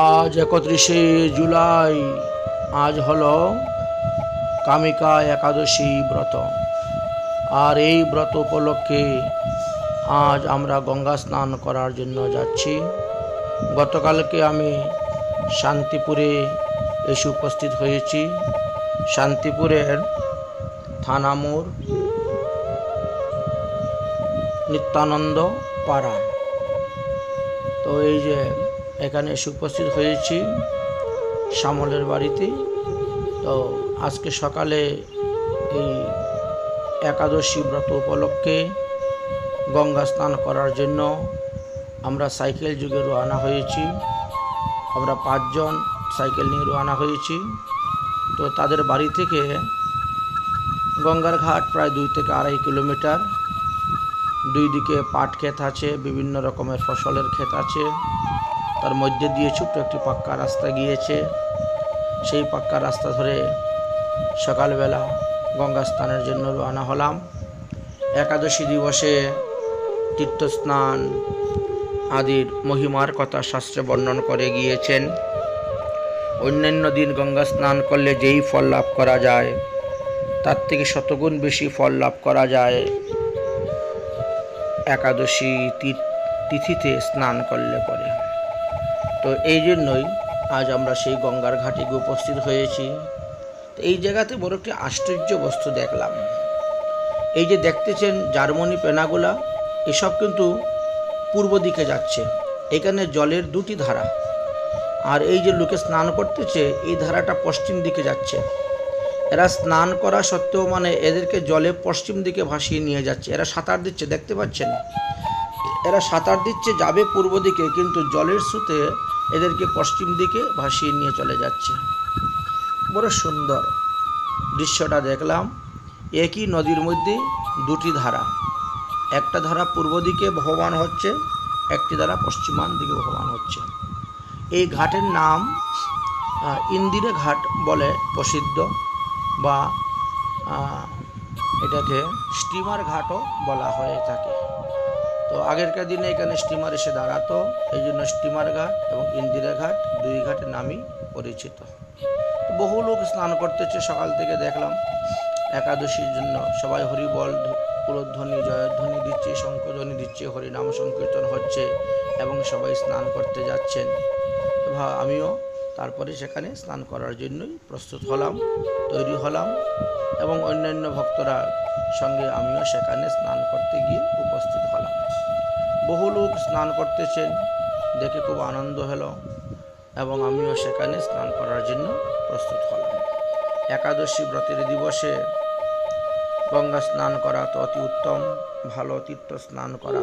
আজ একত্রিশে জুলাই, আজ হলো কামিকা একাদশী ব্রত। আর এই ব্রত উপলক্ষে আজ আমরা গঙ্গা স্নান করার জন্য যাচ্ছি। গতকালকে আমি শান্তিপুরে এসে উপস্থিত হয়েছি। শান্তিপুরের থানামোড় নিত্যানন্দ পাড়া তো এই যে এখানে এসে উপস্থিত হয়েছি শ্যামলের বাড়িতে। তো আজকে সকালে এই একাদশী ব্রত উপলক্ষে গঙ্গা স্নান করার জন্য আমরা সাইকেল যুগে রওনা হয়েছি। আমরা পাঁচজন সাইকেল নিয়ে রওনা হয়েছি। তো তাদের বাড়ি থেকে গঙ্গার ঘাট প্রায় দুই থেকে আড়াই কিলোমিটার। দুই দিকে পাট ক্ষেত আছে, বিভিন্ন রকমের ফসলের ক্ষেত আছে। তার মধ্যে দিয়ে ছোট্ট একটি পাক্কা রাস্তা গিয়েছে। সেই পাক্কা রাস্তা ধরে সকালবেলা গঙ্গা স্নানের জন্য রওনা হলাম। একাদশী দিবসে তীর্থস্নান আদির মহিমার কথা শাস্ত্রে বর্ণন করে গিয়েছেন। অন্যান্য দিন গঙ্গা স্নান করলে যেই ফল লাভ করা যায়, তার থেকে শতগুণ বেশি ফল লাভ করা যায়। একাদশী তিথিতে স্নান করলে পরে। তো এই জন্যই আজ আমরা সেই গঙ্গার ঘাটে গিয়ে উপস্থিত হয়েছি। তো এই জায়গাতে বড় একটি আশ্চর্য বস্তু দেখলাম। এই যে দেখতেছেন জার্মানি পেনাগুলা, এসব কিন্তু পূর্ব দিকে যাচ্ছে। এখানে জলের দুটি ধারা। আর এই যে লোকে স্নান করতেছে, এই ধারাটা পশ্চিম দিকে যাচ্ছে। এরা স্নান করা সত্ত্বেও মানে এদেরকে জলে পশ্চিম দিকে ভাসিয়ে নিয়ে যাচ্ছে। এরা সাঁতার দিচ্ছে, দেখতে পাচ্ছেন? এরা সাঁতার দিচ্ছে, যাবে পূর্ব দিকে, কিন্তু জলের স্রোতে এদেরকে পশ্চিম দিকে ভাসিয়ে নিয়ে চলে যাচ্ছে। বড় সুন্দর দৃশ্যটা দেখলাম। একই নদীর মধ্যে দুটি ধারা। একটা ধারা পূর্ব দিকে বহমান হচ্ছে, একটি ধারা পশ্চিমান দিকে বহমান হচ্ছে। এই ঘাটের নাম ইন্দিরা ঘাট বলে প্রসিদ্ধ বা এটাকে স্টিমার ঘাটও বলা হয়ে থাকে। তো আগেরকার দিনে এখানে স্টিমার এসে দাঁড়াতো এই জন্য স্টিমার ঘাট এবং ইন্দিরা ঘাট দুই ঘাটের নামই পরিচিত। বহু লোক স্নান করতেছে, সকাল থেকে দেখলাম একাদশীর জন্য সবাই হরিবল পুরধ্বনি জয়ধ্বনি দিচ্ছে শঙ্কধ্বনি দিচ্ছে, হরিনাম সংকীর্তন হচ্ছে এবং সবাই স্নান করতে যাচ্ছেন। আমিও তারপরে সেখানে স্নান করার জন্যই প্রস্তুত হলাম, তৈরি হলাম এবং অন্যান্য ভক্তরা সঙ্গে আমিও সেখানে স্নান করতে গিয়ে উপস্থিত হলাম। বহু লোক স্নান করতেছেন, দেখে খুব আনন্দ হলো এবং আমিও সেখানে স্নান করার জন্য প্রস্তুত হলাম। একাদশী ব্রতের দিবসে গঙ্গা স্নান করা তো অতি উত্তম, ভালো তীর্থ স্নান করা।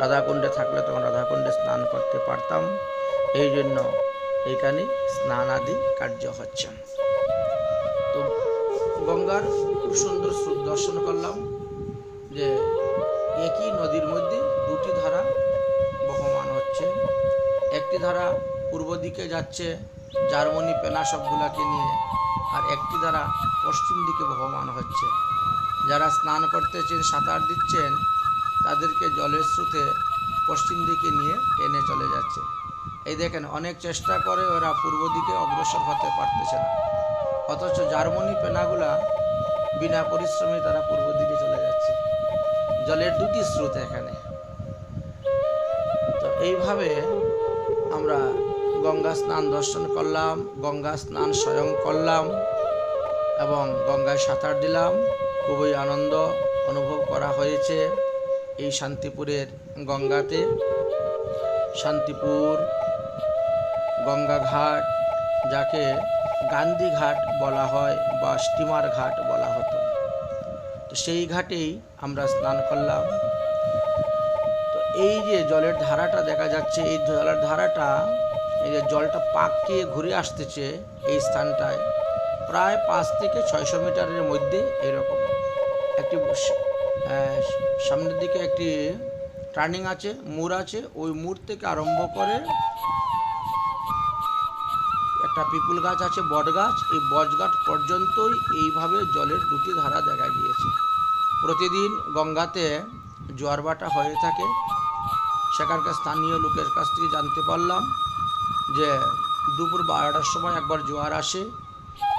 রাধাকুণ্ডে থাকলে তখন রাধাকুণ্ডে স্নান করতে পারতাম, এই জন্য এইখানে স্নানাদি কার্য হচ্ছে। তো গঙ্গার খুব সুন্দর দর্শন করলাম যে একই নদীর মধ্যে দুটি ধারা বহমান হচ্ছে। একটি ধারা পূর্ব দিকে যাচ্ছে জার্মানি পেনা সবগুলাকে নিয়ে, আর একটি ধারা পশ্চিম দিকে বহমান হচ্ছে। যারা স্নান করতেছেন, সাঁতার দিচ্ছেন, তাদেরকে জলের স্রোতে পশ্চিম দিকে নিয়ে টেনে চলে যাচ্ছে। এই দেখেন, অনেক চেষ্টা করে ওরা পূর্ব দিকে অগ্রসর হতে পারতেছে না। অথচ জার্মানি পেনাগুলা বিনা পরিশ্রমে তারা পূর্ব দিকে চলে যাচ্ছে। জলের দুটি স্রোত এখানে। তো এইভাবে আমরা গঙ্গা স্নান দর্শন করলাম, গঙ্গা স্নান স্বয়ং করলাম এবং গঙ্গায় সাঁতার দিলাম। খুবই আনন্দ অনুভব করা হয়েছে এই শান্তিপুরের গঙ্গাতে। শান্তিপুর গঙ্গা ঘাট যাকে গান্ধী ঘাট বলা হয় বা স্টিমার ঘাট বলা হতো। তো সেই ঘাটেই আমরা স্নান করলাম। তো এই যে জলের ধারাটা দেখা যাচ্ছে, এই জলের ধারাটা, এই যে জলটা পাকিয়ে ঘুরে আসতেছে এই স্থানটায়, প্রায় পাঁচ থেকে ছয়শো মিটারের মধ্যে এরকম। একটি সামনের দিকে একটি টার্নিং আছে মুর আছে, ওই মুর থেকে আরম্ভ করে একটা পিপুল গাছ আছে, বট গাছ। এই বট গাছ পর্যন্তই এইভাবে জলের দুটি ধারা দেখা গিয়েছে। প্রতিদিন গঙ্গাতে জোয়ার ভাটা হয়ে থাকে। সেখানকার স্থানীয় লোকের কাছ থেকে জানতে পারলাম যে দুপুর বারোটার সময় একবার জোয়ার আসে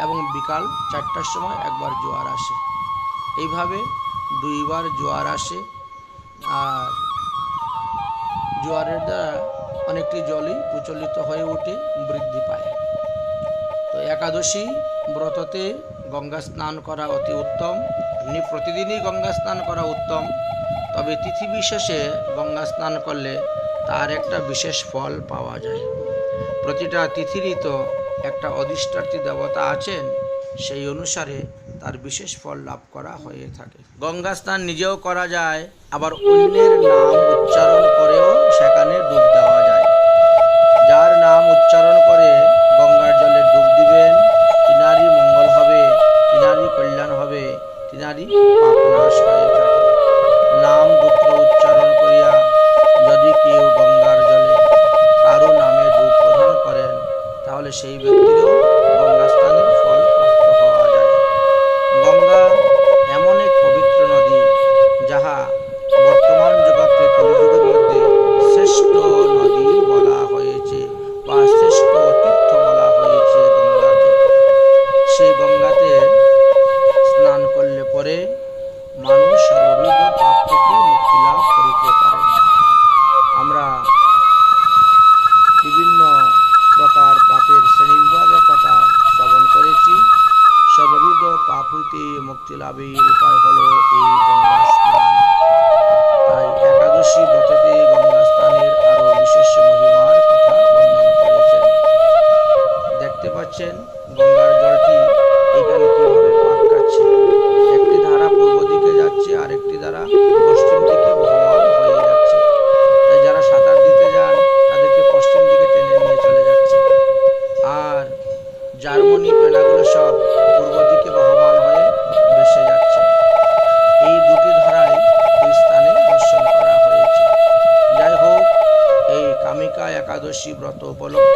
এবং বিকাল চারটার সময় একবার জোয়ার আসে। এইভাবে দুইবার জোয়ার আসে আর জোয়ারের দ্বারা অনেকটি জলই প্রচলিত হয়ে ওঠে, বৃদ্ধি পায়। একাদশী ব্রততে গঙ্গা স্নান করা অতি উত্তম। এমনি প্রতিদিনই গঙ্গা স্নান করা উত্তম। তবে তিথি বিশেষে গঙ্গা স্নান করলে তার একটা বিশেষ ফল পাওয়া যায়। প্রতিটা তিথিরই তো একটা অধিষ্ঠার্থী দেবতা আছেন, সেই অনুসারে তার বিশেষ ফল লাভ করা হয়ে থাকে। গঙ্গা স্নান নিজেও করা যায়, আবার অন্যের নাম উচ্চারণ করেও সেখানে ডুব দেওয়া যায়। Thank you.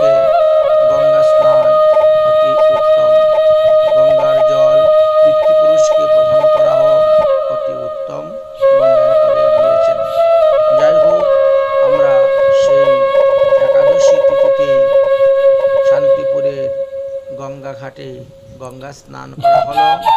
উপলক্ষে গঙ্গা স্নান অতি উত্তম। গঙ্গার জল পিতৃপুরুষকে প্রদান করা হোক, অতি উত্তম বর্ণনা করে দিয়েছেন। যাই হোক, আমরা সেই একাদশী তিথিতে শান্তিপুরের গঙ্গা ঘাটে গঙ্গা স্নান করা হলো।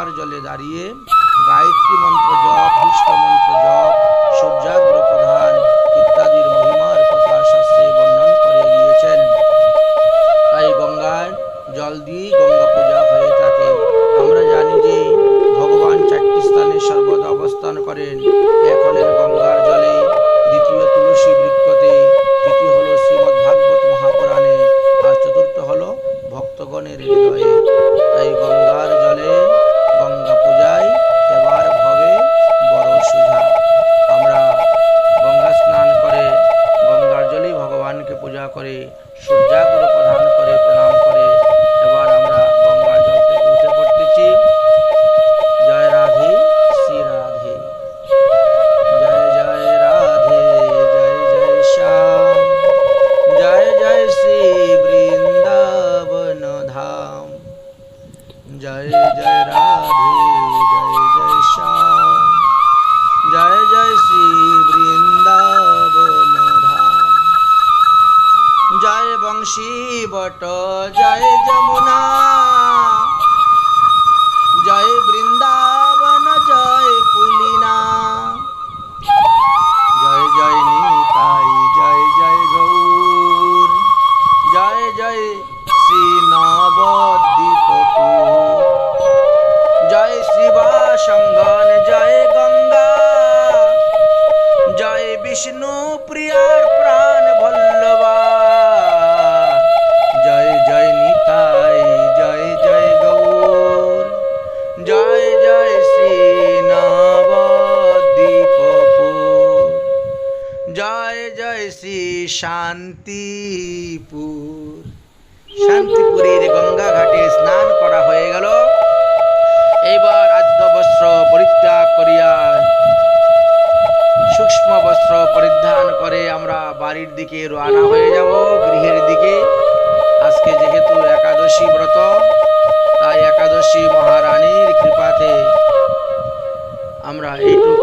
গঙ্গার জলে দাঁড়িয়ে গায়ত্রী মন্ত্র জপ কৃষ্ণ মন্ত্র জপ, সূর্যাগ্র প্রধান ইত্যাদির মহিমার কথা শাস্ত্রে বর্ণন করে গিয়েছেন তাই গঙ্গায় জল দিয়ে গঙ্গা পূজা হয়ে থাকে। আমরা জানি যে ভগবান চারটি স্থানে সর্বদা অবস্থান করেন। শান্তিপুর। শান্তিপুরের গঙ্গা ঘাটে স্নান করা হয়ে গেল। এইবার আদ্য বস্ত্র পরিত্যাগ করিয়া সূক্ষ্ম বস্ত্র পরিধান করে আমরা বাড়ির দিকে রওনা হয়ে যাব গৃহের দিকে। আজকে যেহেতু একাদশী ব্রত, তাই একাদশী মহারানীর কৃপাতে আমরা এইটুকু